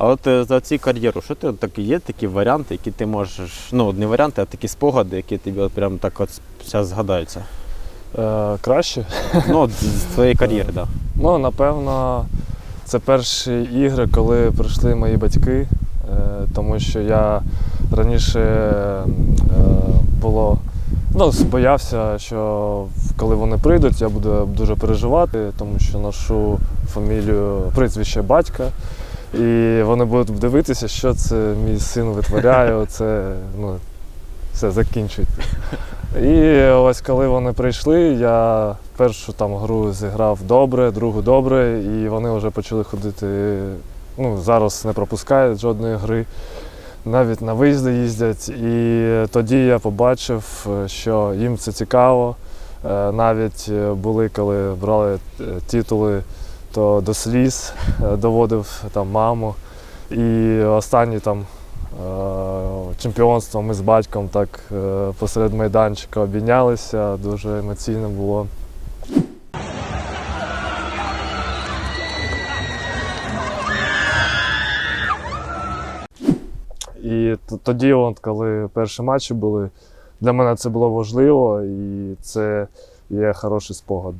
А от е, за цю кар'єру, що ти от такі є такі варіанти, які ти можеш, ну не варіанти, а такі спогади, які тобі от прям так от зараз згадаються. Е, краще. Ну, от з з твоєї кар'єри, так. Да. Ну, напевно, це перші ігри, коли прийшли мої батьки, е, тому що я раніше е, було. Ну, боявся, що коли вони прийдуть, я буду дуже переживати, тому що ношу фамілію, прізвище батька. І вони будуть дивитися, що це мій син витворяє, це ну, все закінчуйте. І ось коли вони прийшли, я першу там гру зіграв добре, другу добре, і вони вже почали ходити. Ну, зараз не пропускають жодної гри, навіть на виїзди їздять. І тоді я побачив, що їм це цікаво. Е, Навіть були, коли брали е, титули, то до сліз е, доводив там маму. І останні там е, чемпіонство ми з батьком так е, посеред майданчика обійнялися, дуже емоційно було. І тоді, от, коли перші матчі були, для мене це було важливо і це є хороший спогад.